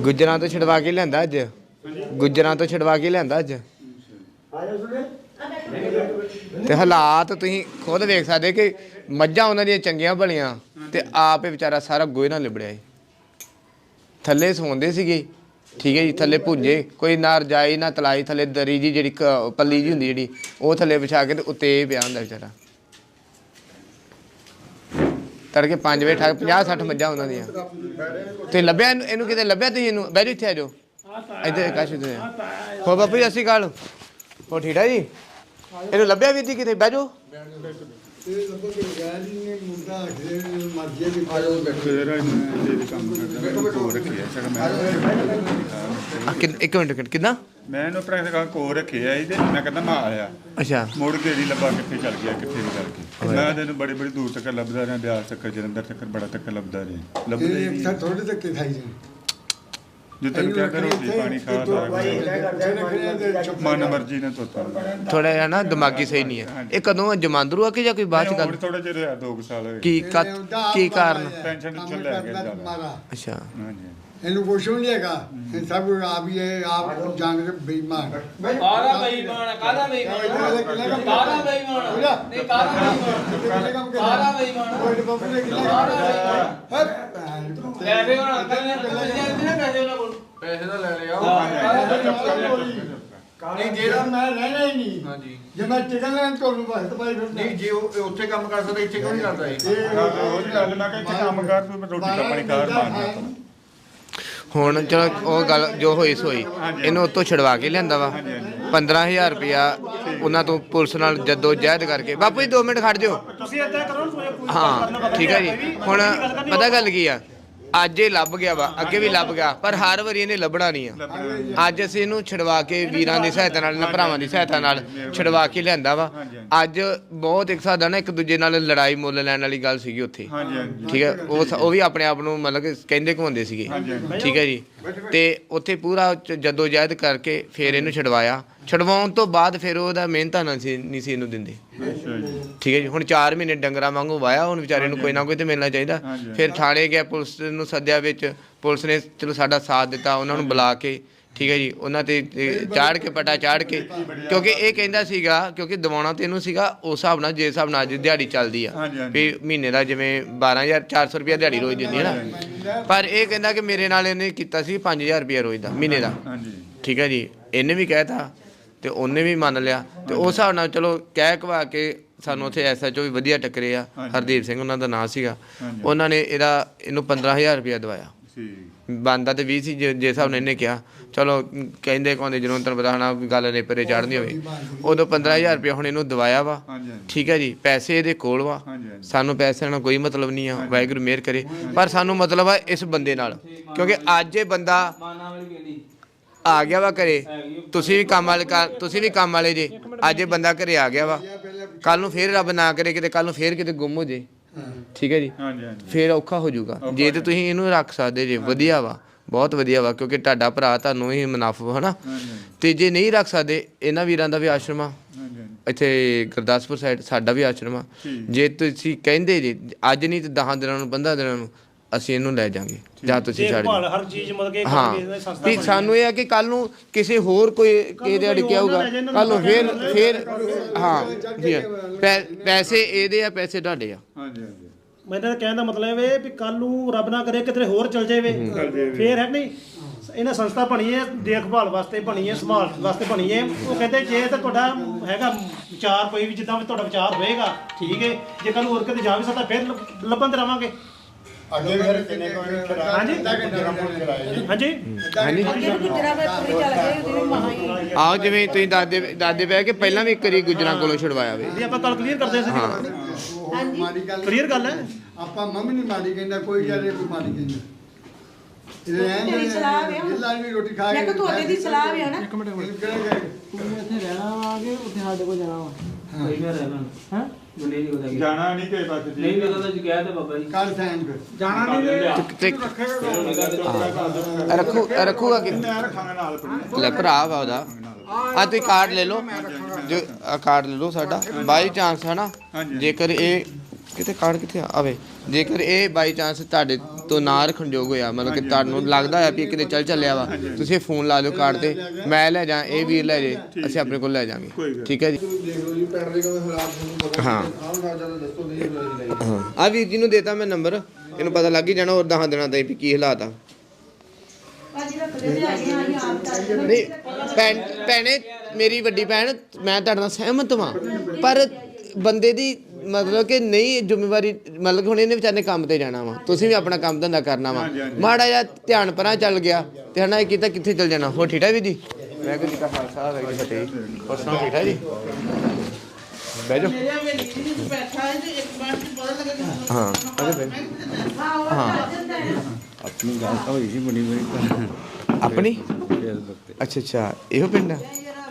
ਗੁੱਜਰਾਂ ਤੋਂ ਛਡਵਾ ਕੇ ਲਿਆਂਦਾ ਅੱਜ? ਗੁੱਜਰਾਂ ਤੋਂ ਛਡਵਾ ਕੇ ਲਿਆਂਦਾ ਅੱਜ? ਤੇ ਹਾਲਾਤ ਤੁਸੀਂ ਖੁਦ ਵੇਖ ਸਕਦੇ ਕਿ ਮੱਝਾਂ ਉਹਨਾਂ ਦੀਆਂ ਚੰਗੀਆਂ ਭਲੀਆਂ ਤੇ ਆਪ ਵਿਚਾਰਾ ਸਾਰਾ ਗੋਹੇ ਨਾਲ ਲਿਬੜਿਆ ਏ ਥੱਲੇ ਸੌਂਦੇ ਸੀਗੇ। ਠੀਕ ਹੈ ਜੀ, ਥੱਲੇ ਭੁੰਜੇ। ਕੋਈ ਨਾ ਰਜਾਈ, ਨਾ ਤਲਾਈ, ਥੱਲੇ ਦਰੀ ਜੀ ਜਿਹੜੀ ਕ- ਪੱਲੀ ਜੀ ਹੁੰਦੀ ਜਿਹੜੀ, ਉਹ ਥੱਲੇ ਵਿਛਾ ਕੇ ਤੇ ਉੱਤੇ ਇਹ ਪਿਆ ਹੁੰਦਾ ਵਿਚਾਰਾ। ਤੜਕੇ 5 ਵਜੇ ਠਾਕ 50 60 ਮੱਝਾਂ ਉਹਨਾਂ ਦੀਆਂ। ਤੇ ਲੱਭਿਆ ਇਹਨੂੰ? ਇਹਨੂੰ ਕਿਤੇ ਲੱਭਿਆ ਤੁਸੀਂ ਇਹਨੂੰ? ਬਹਿ ਜਾਓ ਇੱਥੇ ਆ ਜਾਓ। ਇੱਥੇ ਕਾਸ਼ ਤੇ ਹੋ ਬਾਪੂ ਜੀ ਅਸੀਂ ਕਾਲ ਹੋ ਠੀਕ ਹੈ ਜੀ? ਇਹਨੂੰ ਲੱਭਿਆ ਵੀ ਜੀ ਕਿਤੇ? ਬਹਿ ਜਾਓ। ਆ, ਕਿੰਨ- ਇੱਕ ਮਿੰਟ ਇੱਕ ਮਿੰਟ, ਕਿੱਦਾਂ? ਮੈਂ ਇਹਨੂੰ ਕੋਲ ਰੱਖਿਆ ਮੈਂ ਕਹਿੰਦਾ ਮੈਂ ਆਇਆ। ਅੱਛਾ। ਮੁੜ ਕੇ ਲੱਭਾ ਕਿੱਥੇ ਚੱਲ ਗਿਆ ਕਿੱਥੇ ਨਹੀਂ ਚੱਲ ਗਿਆ। ਮੈਂ ਤੈਨੂੰ ਬੜੀ ਬੜੀ ਦੂਰ ਤੱਕ ਲੱਭਦਾ ਰਿਹਾ। ਬਿਆਸ ਤੱਕ ਜਲੰਧਰ ਤੱਕ ਬੜਾ ਤੱਕ ਲੱਭਦਾ ਰਿਹਾ। ਲੱਭਦਾ ਹੀ ਨਹੀਂ। ਥੋੜੇ ਧੱਕੇ ਖਾਈ ਜੀ ਜੇ ਤੈਨੂੰ ਕਹਿੰਦਾ ਰੋਟੀ ਪਾਣੀ ਖਾ ਸਾਰਾ ਮਨ ਮਰਜ਼ੀ ਨਾਲ ਤੋਤਾ ਥੋੜਾ ਜਿਹਾ ਨਾ ਦਿਮਾਗੀ ਸਹੀ ਨਹੀਂ ਹੈ। ਇਹ ਕਦੋਂ ਜਮਾਂਦਰੂ ਆ ਕਿ ਜਾਂ ਕੋਈ ਬਾਅਦ ਚ ਗੱਲ? ਥੋੜਾ ਜਿਹਾ ਰਿਹਾ 2 ਸਾਲ ਹੋਏ ਕੀ ਕੀ ਕਾਰਨ? ਟੈਨਸ਼ਨ ਲੈ ਗਿਆ ਅੱਛਾ। ਹਾਂਜੀ। ਇਹਨੂੰ ਕੁਛ ਵੀ ਨਹੀਂ ਹੈਗਾ। ਇਹ ਸਭ ਆਪ ਹੀ ਇਹ ਆਪ ਜੰਗ ਦੇ ਬੇਈਮਾਨ। ਕਾਹਦਾ ਬੇਈਮਾਨ ਕਾਹਦਾ ਬੇਈਮਾਨ ਕਾਹਦਾ ਬੇਈਮਾਨ ਨਹੀਂ ਕਾਹਦਾ ਬੇਈਮਾਨ ਕਾਹਦਾ ਬੇਈਮਾਨ ਹੁਣ ਅੰਕਲ ਨੇ ਪੈਸੇ ਨੇ ਪੈਸੇ ਉਹਨਾਂ ਕੋਲ। ਪੈਸੇ ਤਾਂ ਲੈ ਲਿਆ। ਨਹੀਂ ਜਿਹੜਾ ਮੈਂ ਰਹਿਣਾ ਹੀ ਨਹੀਂ। ਹਾਂਜੀ। ਜੇ ਮੈਂ ਟਿਕਣ ਲੈਣ ਤੁਹਾਨੂੰ ਬਸ ਪਾਈ ਫਿਰ ਨਹੀਂ ਜੇ ਉਹ ਉੱਥੇ ਕੰਮ ਕਰ ਸਕਦਾ ਇੱਥੇ ਕਿਉਂ ਨਹੀਂ ਕਰਦਾ ਇਹ? ਉਹ ਗੱਲ ਮੈਂ ਕਿਹਾ ਇੱਥੇ ਕੰਮ ਕਰ ਤੂੰ ਰੋਟੀ ਪਾਣੀ ਖਾ ਮਾਰ ਹੁਣ ਚਲੋ ਉਹ ਗੱਲ ਜੋ ਹੋਈ ਸੋਈ ਇਹਨੂੰ ਉੱਤੋਂ ਛਡਵਾ ਕੇ ਲਿਆਂਦਾ ਵਾ। 15000 ਰੁਪਇਆ ਉਹਨਾਂ ਤੋਂ ਪੁਲਿਸ ਨਾਲ ਜੱਦੋ ਜਹਿਦ ਕਰਕੇ। ਬਾਪੂ ਜੀ 2 ਮਿੰਟ ਖੜ ਜਾਓ। ਤੁਸੀਂ ਏਦਾਂ ਕਰੋ ਹਾਂ ਠੀਕ ਹੈ ਜੀ। ਹੁਣ ਪਤਾ ਗੱਲ ਕੀ ਆ? ਅੱਜ ਇਹ ਲੱਭ ਗਿਆ ਵਾ, ਅੱਗੇ ਵੀ ਲੱਭ ਗਿਆ, ਪਰ ਹਰ ਵਾਰੀ ਇਹਨੇ ਲੱਭਣਾ ਨਹੀਂ ਆ। ਅੱਜ ਅਸੀਂ ਇਹਨੂੰ ਛਡਵਾ ਕੇ ਵੀਰਾਂ ਦੀ ਸਹਾਇਤਾ ਨਾਲ, ਇਹਨਾਂ ਭਰਾਵਾਂ ਦੀ ਸਹਾਇਤਾ ਨਾਲ ਛਡਵਾ ਕੇ ਲਿਆਂਦਾ ਵਾ। ਅੱਜ ਬਹੁਤ ਇੱਕ ਸਾਦਾ ਨਾ, ਇੱਕ ਦੂਜੇ ਨਾਲ ਲੜਾਈ ਮੁੱਲ ਲੈਣ ਵਾਲੀ ਗੱਲ ਸੀਗੀ ਉੱਥੇ। ਠੀਕ ਹੈ, ਉਹ ਉਹ ਵੀ ਆਪਣੇ ਆਪ ਨੂੰ ਮਤਲਬ ਕਿ ਕਹਿੰਦੇ ਘੁੰਮਦੇ ਸੀਗੇ। ਠੀਕ ਹੈ ਜੀ। ਤੇ ਉੱਥੇ ਪੂਰਾ ਜਦੋ ਜਹਿਦ ਕਰਕੇ ਫਿਰ ਇਹਨੂੰ ਛਡਵਾਇਆ ਛਡਵਾਉਣ ਤੋਂ ਬਾਅਦ ਫਿਰ ਉਹਦਾ ਮਿਹਨਤਾਂ ਨਾਲ ਸੀ ਨਹੀਂ ਸੀ ਇਹਨੂੰ ਦਿੰਦੇ। ਅੱਛਾ ਜੀ। ਠੀਕ ਹੈ ਜੀ ਹੁਣ 4 ਮਹੀਨੇ ਡੰਗਰਾਂ ਵਾਂਗੂ ਵਾਇਆ ਹੁਣ ਵਿਚਾਰੇ ਨੂੰ ਕੋਈ ਨਾ ਕੋਈ ਤੇ ਮਿਲਣਾ ਚਾਹੀਦਾ। ਹਾਂਜੀ। ਫਿਰ ਥਾਣੇ ਗਿਆ ਪੁਲਿਸ ਨੂੰ ਸੱਦਿਆ ਵਿੱਚ ਪੁਲਿਸ ਨੇ ਚਲੋ ਸਾਡਾ ਸਾਥ ਦਿੱਤਾ ਉਹਨਾਂ ਨੂੰ ਬੁਲਾ ਕੇ ਠੀਕ ਹੈ ਜੀ ਉਹਨਾਂ ਤੇ ਚਾੜ ਕੇ ਪਟਾ ਚਾੜ ਕੇ ਕਿਉਂਕਿ ਇਹ ਕਹਿੰਦਾ ਸੀਗਾ ਕਿਉਂਕਿ ਦਿਵਾਉਣਾ ਤੇ ਇਹਨੂੰ ਸੀਗਾ ਉਸ ਹਿਸਾਬ ਨਾਲ ਜੇ ਹਿਸਾਬ ਨਾਲ ਅੱਜ ਦਿਹਾੜੀ ਚੱਲਦੀ ਆ। ਹਾਂਜੀ, ਹਾਂਜੀ। ਵੀ ਮਹੀਨੇ ਦਾ ਜਿਵੇਂ 12400 ਰੁਪਇਆ ਦਿਹਾੜੀ ਰੋਜ਼ ਦਿੰਦੀ ਹੈ ਨਾ। ਪਰ ਇਹ ਕਹਿੰਦਾ ਕਿ ਮੇਰੇ ਨਾਲ ਇਹਨੇ ਕੀਤਾ ਸੀ 5000 ਰੁਪਇਆ ਰੋਜ਼ ਦਾ ਮਹੀਨੇ ਦਾ। ਹਾਂਜੀ। ਠੀਕ ਹੈ ਜੀ ਇਹਨੇ ਵੀ ਕਹਿਤਾ ਤੇ ਉਹਨੇ ਵੀ ਮੰਨ ਲਿਆ। ਤੇ ਉਸ ਹਿਸਾਬ ਨਾਲ ਚਲੋ ਕਹਿ ਕਵਾ ਕੇ ਸਾਨੂੰ ਉੱਥੇ ਐਸਐਚਓ ਵੀ ਵਧੀਆ ਟੱਕਰੇ ਆ। ਹਰਦੀਪ ਸਿੰਘ ਉਹਨਾਂ ਦਾ ਨਾਂ ਸੀਗਾ। ਉਹਨਾਂ ਨੇ ਇਹਦਾ ਇਹਨੂੰ 15000 ਰੁਪਇਆ ਦਵਾਇਆ। ਬੰਦਾ ਤੇ 20 ਸੀ ਜੇ ਜੇ ਹਿਸਾਬ ਨਾਲ ਇਹਨੇ ਕਿਹਾ। ਚਲੋ ਕਹਿੰਦੇ ਕਹਿੰਦੇ ਜਦੋਂ ਤੈਨੂੰ ਪਤਾ ਗੱਲ ਨੇਪਰੇ ਚੜ੍ਹਦੀ ਹੋਵੇ। ਉਦੋਂ 15000 ਰੁਪਇਆ ਹੁਣ ਇਹਨੂੰ ਦਵਾਇਆ ਵਾ। ਠੀਕ ਹੈ ਜੀ। ਪੈਸੇ ਇਹਦੇ ਕੋਲ ਵਾ। ਸਾਨੂੰ ਪੈਸਿਆਂ ਨਾਲ ਕੋਈ ਮਤਲਬ ਨਹੀਂ ਆ। ਵਾਹਿਗੁਰੂ ਮਿਹਰ ਕਰੇ। ਪਰ ਸਾਨੂੰ ਮਤਲਬ ਆ ਇਸ ਬੰਦੇ ਨਾਲ। ਕਿਉਂਕਿ ਅੱਜ ਇਹ ਬੰਦਾ ਆ ਗਿਆ ਵਾ ਘਰੇ। ਤੁਸੀਂ ਵੀ ਕੰਮ ਵਾਲੇ ਤੁਸੀਂ ਵੀ ਕੰਮ ਵਾਲੇ ਜੇ। ਅੱਜ ਇਹ ਬੰਦਾ ਘਰੇ ਆ ਗਿਆ ਵਾ। ਕੱਲ ਨੂੰ ਫੇਰ ਰੱਬ ਨਾ ਕਰੇ ਕਿਤੇ ਕੱਲ ਨੂੰ ਫੇਰ ਕਿਤੇ ਗੁੰਮ ਹੋ ਜੇ। ਠੀਕ ਹੈ ਜੀ? ਹਾਂਜੀ ਹਾਂਜੀ। ਫੇਰ ਔਖਾ ਹੋ ਜਾਊਗਾ। ਜੇ ਤੇ ਤੁਸੀਂ ਇਹਨੂੰ ਰੱਖ ਸਕਦੇ ਜੇ ਵਧੀਆ ਵਾ। ਬਹੁਤ ਵਧੀਆ ਵਾ ਕਿਉਂਕਿ ਤੁਹਾਡਾ ਭਰਾ ਤੁਹਾਨੂੰ ਹੀ ਮੁਨਾਫਾ ਹਨਾ? ਹਾਂਜੀ ਤੇ ਜੇ ਨਹੀਂ ਰੱਖ ਸਕਦੇ ਇਹਨਾਂ ਵੀਰਾਂ ਦਾ ਵੀ ਆਸ਼ਰਮ ਆ। ਹਾਂਜੀ ਹਾਂਜੀ। ਇੱਥੇ ਗੁਰਦਾਸਪੁਰ ਸਾਈਡ ਸਾਡਾ ਵੀ ਆਸ਼ਰਮ ਆ। ਠੀਕ। ਜੇ ਤੁਸੀਂ ਕਹਿੰਦੇ ਜੇ ਅੱਜ ਨਹੀਂ ਤੇ 10 ਦਿਨਾਂ ਨੂੰ 15 ਦਿਨਾਂ ਨੂੰ ਅਸੀਂ ਇਹਨੂੰ ਲੈ ਜਾਾਂਗੇ। ਜਾਂ ਤੁਸੀਂ ਛੱਡ ਦੇਖਭਾਲ ਹਰ ਚੀਜ਼ ਮਤਲਬ ਕਿ ਹਾਂ। ਕਿਸੇ ਦੀ ਸੰਸਥਾ ਵੀ ਬਣੀ ਸਾਨੂੰ ਇਹ ਆ ਕਿ ਕੱਲ ਨੂੰ ਕਿਸੇ ਹੋਰ ਕੋਈ ਕਿਹਦੇ ਅੜ ਕੇ ਆਊਗਾ। ਕੱਲ ਨੂੰ ਫੇਰ ਫੇਰ ਹਾਂ ਜੀ ਪੈ- ਪੈਸੇ ਇਹਦੇ ਆ ਪੈਸੇ ਤੁਹਾਡੇ ਆ। ਹਾਂਜੀ ਹਾਂਜੀ। ਮੇਰਾ ਤਾਂ ਕਹਿਣ ਦਾ ਮਤਲਬ ਇਹ ਵੀ ਕੱਲ ਨੂੰ ਰੱਬ ਨਾ ਕਰੇ ਕਿਤੇ ਹੋਰ ਚਲ ਜਾਵੇ। ਫੇਰ ਹੈ ਕਿ ਨਹੀਂ? ਇਹਨਾਂ ਸੰਸਥਾ ਬਣੀ ਹੈ ਦੇਖਭਾਲ ਵਾਸਤੇ ਬਣੀ ਹੈ ਸੰਭਾਲ ਵਾਸਤੇ ਬਣੀ ਹੈ। ਉਹ ਕਹਿੰਦੇ ਜੇ ਤਾਂ ਤੁਹਾਡਾ ਹੈਗਾ ਵਿਚਾਰ ਕੋਈ ਵੀ ਜਿੱਦਾਂ ਵੀ ਤੁਹਾਡਾ ਵਿਚਾਰ ਹੋਏਗਾ ਠੀਕ ਹੈ। ਜੇ ਕੱਲ ਨੂੰ ਹੋਰ ਕਿਤੇ ਜਾ ਵੀ ਸਕਦਾ ਫਿਰ ਲੱਭ- ਲੱਭਣ ਤੇ ਰਵਾਂਗੇ। ਅੱਗੇ ਫਿਰ ਕਿੰਨੇ ਕੋਈ ਹਾਂਜੀ। ਹਾਂਜੀ। ਹਾਂਜੀ। ਅੱਗੇ ਵੀ ਗੁਜਰਾ ਵੇ ਪੂਰੀ ਚੱਲ ਗਈ ਉਹਦੀ ਵੀ ਮਹਾ ਹੀ ਆਓ ਜਿਵੇਂ ਤੁਸੀਂ ਦਾਦੇ ਦਾਦੇ ਪਏ ਕਿ ਪਹਿਲਾਂ ਵੀ ਇੱਕ ਵਾਰੀ ਗੁਜਰਾਂ ਕੋਲੋਂ ਛੁਡਵਾਇਆ ਵੇ। ਇਹ ਆਪਾਂ ਕੱਲ ਕਲੀਅਰ ਕਰਦੇ ਸੀ ਗੱਲ ਕਲੀਅਰ ਗੱਲ ਹੈ? ਆਪਾਂ ਮੰਮੀ ਨਹੀਂ ਮਾੜੀ ਕਹਿੰਦਾ ਕੋਈ ਗੱਲ ਨਹੀਂ ਕੋਈ ਮਾੜੀ ਕਹਿੰਦਾ। ਤੇਰੀ ਸਲਾਹ ਵੇ ਹੁਣ। ਜਿੱਲਾ ਵੀ ਰੋਟੀ ਖਾ ਮੈਂ ਕਿਹਾ ਤੁਹਾਡੇ ਦੀ ਸਲਾਹ ਵੀ ਹੈ ਨਾ ਇੱਕ ਮਿੰਟ। ਇੱਥੇ ਰਹਿਣਾ ਵਾਂਗੇ ਉੱਥੇ ਸਾਡੇ ਕੋਲ ਜਾਣਾ ਵਾ? ਕੋਈ ਨਾ। ਰਹਿਣਾ ਹਾਂ? ਨਹੀਂ ਪਤਾ ਜਾਣਾ ਨਹੀਂ ਕਿਸੇ ਪਾਸੇ ਜੀ। ਨਹੀਂ ਪਤਾ ਤਾਂ ਗਿਆ ਤੇ ਬਾਬਾ ਜੀ। ਕੱਲ ਸੈਨ ਜਾਣਾ ਨਹੀਂ ਤੇ ਰੱਖੂ ਰੱਖੂਗਾ ਕਿ ਮੈਂ ਰੱਖਾਂਗਾ ਨਾਲ ਆਪਣੀ। ਲੈ ਭਰਾ ਵਾ ਉਹਦਾ। ਆ ਤੁਸੀਂ ਕਾਰਡ ਲੈ ਲਓ। ਜੋ ਆ ਕਾਰਡ ਲੈ ਲਓ ਸਾਡਾ। ਬਾਈ ਚਾਂਸ ਹੈ ਨਾ। ਹਾਂਜੀ। ਜੇਕਰ ਇਹ ਕਿਤੇ ਕਾਰਡ ਕਿੱਥੇ ਆ? ਆਵੇ। ਜੇਕਰ ਇਹ ਬਾਈ ਚਾਂਸ ਤੁਹਾਡੇ ਤੋਂ ਨਾ ਰੱਖਣ ਯੋਗ ਹੋਇਆ ਮਤਲਬ ਕਿ ਤੁਹਾਨੂੰ ਲੱਗਦਾ ਹੈ ਵੀ ਕਿਤੇ ਚੱਲ ਚੱਲਿਆ ਵਾ। ਤੁਸੀਂ ਫੋਨ ਲਾ ਲਿਓ ਕਾਰਡ ਤੇ ਮੈਂ ਲੈ ਜਾ ਇਹ ਵੀਰ ਲੈ ਜੇ ਅਸੀਂ ਆਪਣੇ ਕੋਲ ਲੈ ਜਾਾਂਗੇ। ਠੀਕ ਹੈ ਜੀ? ਦੇਖ ਲਓ ਜੀ ਪਿੰਡ ਦੇ ਕਿਵੇਂ ਹਾਲਾਤ ਤੁਹਾਨੂੰ ਪਤਾ ਹਾਂ। ਆ ਵੀਰ ਜੀ ਨੂੰ ਦੇਤਾ ਮੈਂ ਨੰਬਰ ਇਹਨੂੰ ਪਤਾ ਲੱਗ ਹੀ ਜਾਣਾ ਹੋਰ ਦਹਾਂ ਦਿਨਾਂ ਦਾ ਵੀ ਕੀ ਹਾਲਾਤ ਆ। ਨਹੀਂ ਭੈਣੇ ਮੇਰੀ ਵੱਡੀ ਭੈਣ ਮੈਂ ਤੁਹਾਡੇ ਨਾਲ ਸਹਿਮਤ ਹਾਂ ਪਰ ਬੰਦੇ ਦੀ ਮਤਲਬ ਕਿ ਨਹੀਂ ਜ਼ਿੰਮੇਵਾਰੀ ਮਤਲਬ ਕਿ ਹੁਣ ਇਹਨੇ ਵਿਚਾਰੇ ਕੰਮ ਤੇ ਜਾਣਾ ਵਾ। ਤੁਸੀਂ ਵੀ ਆਪਣਾ ਕੰਮ ਧੰਦਾ ਕਰਨਾ ਵਾ। ਮਾੜਾ ਜਿਹਾ ਧਿਆਨ ਪਰਾਂ ਚੱਲ ਗਿਆ ਤੇ ਹਨਾ ਇਹ ਕੀਤਾ ਕਿੱਥੇ ਚੱਲ ਜਾਣਾ। ਹੋ ਠੀਕ ਹੈ ਵੀ ਜੀ? ਮੈਂ ਕਿਹਾ ਜੀ ਕਾ ਖਾਲਸਾ ਵਾਹਿਗੁਰੂ ਜੀ ਕੀ ਫਤਿਹ। ਹੋਰ ਸੁਣਾਓ ਠੀਕ ਹੈ ਜੀ? ਬੈਠਾ ਹੈ ਤੇ ਇੱਕ ਵਾਰ ਚ ਪਤਾ ਲੱਗਾ ਕਿ ਹਾਂ ਅਰੇ ਹਾਂ। ਆਪਣੀ ਗੱਲ ਤਾਂ ਹੋਈ ਸੀ ਬੜੀ ਬੜੀ ਆਪਣੀ? ਅੱਛਾ ਅੱਛਾ। ਇਹੋ ਪਿੰਡ ਆ?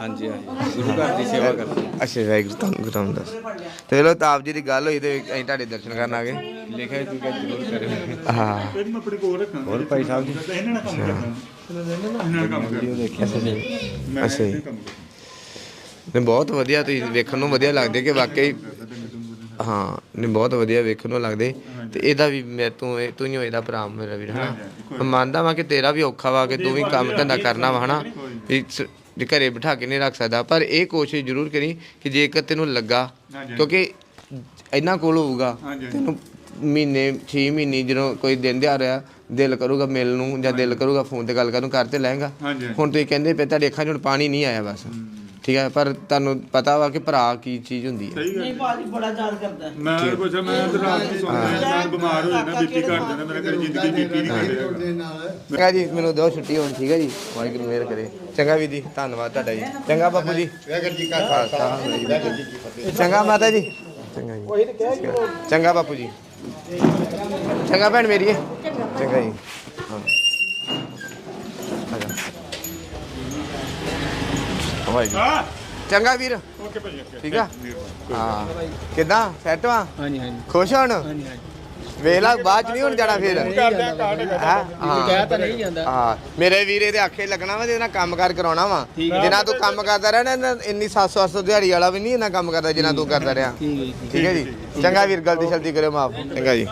ਹਾਂਜੀ ਹਾਂਜੀ। ਗੁਰੂ ਘਰ ਦੀ ਸੇਵਾ ਕਰਦੇ ਅੱਛਾ ਵਾਹਿਗੁਰੂ ਤੁਹਾਨੂੰ ਤੁਹਾਨੂੰ ਦੱਸ। ਤੇ ਚਲੋ ਤਾਂ ਆਪ ਜੀ ਦੀ ਗੱਲ ਹੋਈ ਤੇ ਅਸੀਂ ਤੁਹਾਡੇ ਦਰਸ਼ਨ ਕਰਨ ਆ ਗਏ। ਲਿਖਿਆ ਤੂੰ ਕਿ ਜ਼ਰੂਰ ਕਰੇ ਹਾਂ। ਫਿਰ ਮੈਂ ਆਪਣੇ ਕੋਲ ਰੱਖਾਂਗਾ। ਹੋਰ ਭਾਈ ਸਾਹਿਬ ਜੀ? ਇਹਨਾਂ ਨਾਲ ਕੰਮ ਕਰਨਾ। ਇਹਨਾਂ ਨਾਲ ਕੰਮ ਕਰਨਾ। ਦੇਖਿਆ ਮੈਂ ਅੱਛਾ ਜੀ। ਇਹ ਕੰਮ ਕਰਨਾ। ਨੇ ਬਹੁਤ ਵਧੀਆ ਤੁਸੀਂ ਵੇਖਣ ਨੂੰ ਵਧੀਆ ਲੱਗਦੇ ਕਿ ਵਾਕਈ ਹਾਂ ਨਹੀਂ ਬਹੁਤ ਵਧੀਆ ਵੇਖਣ ਨੂੰ ਲੱਗਦੇ। ਤੇ ਇਹਦਾ ਵੀ ਮੈਂ ਤੂੰ ਇਹ- ਤੂੰ ਹੀ ਇਹਦਾ ਭਰਾ ਮੇਰਾ ਵੀਰ ਹਨਾ? ਮੈਂ ਮੰਨਦਾ ਵਾਂ ਕਿ ਤੇਰਾ ਵੀ ਔਖਾ ਵਾ ਕਿ ਤੂੰ ਵੀ ਕੰਮ ਧੰਦਾ ਕਰਨਾ ਵਾ ਹਨਾ? ਵੀ ਸ- ਵੀ ਘਰੇ ਬਿਠਾ ਕੇ ਨਹੀਂ ਰੱਖ ਸਕਦਾ ਪਰ ਇਹ ਕੋਸ਼ਿਸ਼ ਜ਼ਰੂਰ ਕਰੀ ਕਿ ਜੇਕਰ ਤੈਨੂੰ ਲੱਗਾ। ਕਿਉਂਕਿ ਇਹਨਾਂ ਕੋਲ ਹੋਊਗਾ। ਤੈਨੂੰ ਮਹੀਨੇ 6 ਮਹੀਨੇ ਜਦੋਂ ਕੋਈ ਦਿਨ ਦਿਹਾੜਾ ਰਿਹਾ ਦਿਲ ਕਰੂਗਾ ਮਿਲਣ ਨੂੰ ਜਾਂ ਦਿਲ ਕਰੂਗਾ ਫੋਨ ਤੇ ਗੱਲ ਕਰਨ ਨੂੰ ਕਰ ਤੇ ਲੈਂਗਾ। ਹੁਣ ਤੁਸੀਂ ਕਹਿੰਦੇ ਪਏ ਤੁਹਾਡੇ ਅੱਖਾਂ 'ਚ ਹੁਣ ਪਾਣੀ ਨਹੀਂ ਆਇਆ ਬਸ। ਠੀਕ ਹੈ ਪਰ ਤੁਹਾਨੂੰ ਪਤਾ ਵਾ ਕਿ ਭਰਾ ਕੀ ਚੀਜ਼ ਹੁੰਦੀ ਹੈ। ਨਹੀਂ ਬਾਜੀ ਬੜਾ ਯਾਦ ਕਰਦਾ ਹੈ। ਮੈਂ ਪੁੱਛਿਆ ਮੈਂ ਤਾਂ ਰਾਤ ਨੂੰ ਸੌਂਦਾ ਮੈਂ ਬਿਮਾਰ ਹੋ ਜਾਂਦਾ ਬੀਪੀ ਘਟ ਜਾਂਦਾ ਮੇਰਾ ਕਦੇ ਜ਼ਿੰਦਗੀ ਬੀਪੀ ਨਹੀਂ ਦੇ ਨਾਲ। ਚੰਗਾ ਜੀ ਮੈਨੂੰ ਦਿਓ ਛੁੱਟੀ ਹੁਣ ਠੀਕ ਹੈ ਜੀ। ਵਾਹਿਗੁਰੂ ਮਿਹਰ ਕਰੇ। ਚੰਗਾ ਵੀ ਜੀ ਧੰਨਵਾਦ ਤੁਹਾਡਾ ਜੀ। ਚੰਗਾ ਬਾਪੂ ਜੀ। ਵਾਹਿਗੁਰੂ ਜੀ ਕਾ ਖਾਲਸਾ ਵਾਹਿਗੁਰੂ ਜੀ ਕੀ ਫਤਿਹ। ਚੰਗਾ ਮਾਤਾ ਜੀ। ਚੰਗਾ ਜੀ। ਚੰਗਾ ਬਾਪੂ ਜੀ। ਚੰਗਾ ਭੈਣ ਮੇਰੀਏ ਚੰਗਾ। ਜੀ। ਹਾਂ। ਵਾਹਿਗੁਰੂ। ਚੰਗਾ ਵੀਰ। ਓਕੇ ਭਾਈ ਓਕੇ। ਠੀਕ ਆ? ਹਾਂ। ਕਿਦਾਂ? ਸੈੱਟ ਵਾ? ਹਾਂਜੀ ਹਾਂਜੀ। ਖੁਸ਼ ਹੁਣ? ਹਾਂਜੀ ਹਾਂਜੀ। ਵੇਖ ਲਾ ਬਾਅਦ ਚ ਨਹੀਂ ਹੁਣ ਜਾਣਾ ਫੇਰ। ਕਰਦੇ ਆ ਕਾਰਡ ਹੈਂ? ਹਾਂ। ਕਹਿ ਤਾਂ ਨਹੀਂ ਜਾਂਦਾ। ਹਾਂ। ਮੇਰੇ ਵੀਰੇ ਦੇ ਆਖੇ ਲੱਗਣਾ ਵਾ ਜਿਹਦੇ ਨਾਲ ਕੰਮ ਕਾਰ ਕਰਾਉਣਾ ਵਾ ਜਿੰਨਾ ਤੂੰ ਕੰਮ ਕਰਦਾ ਰਿਹਾ ਨਾ ਇੰਨਾ- ਇੰਨੀ 700 800 ਦਿਹਾੜੀ ਵਾਲਾ ਵੀ ਨਹੀਂ ਇੰਨਾ ਕੰਮ ਕਰਦਾ ਜਿੰਨਾ ਤੂੰ ਕਰਦਾ ਰਿਹਾ। ਠੀਕ ਹੈ ਜੀ। ਠੀਕ ਹੈ ਜੀ। ਚੰਗਾ ਵੀਰ ਗਲਤੀ ਸ਼ਲਤੀ ਕਰਿਓ ਮਾਫ। ਚੰਗਾ ਜੀ।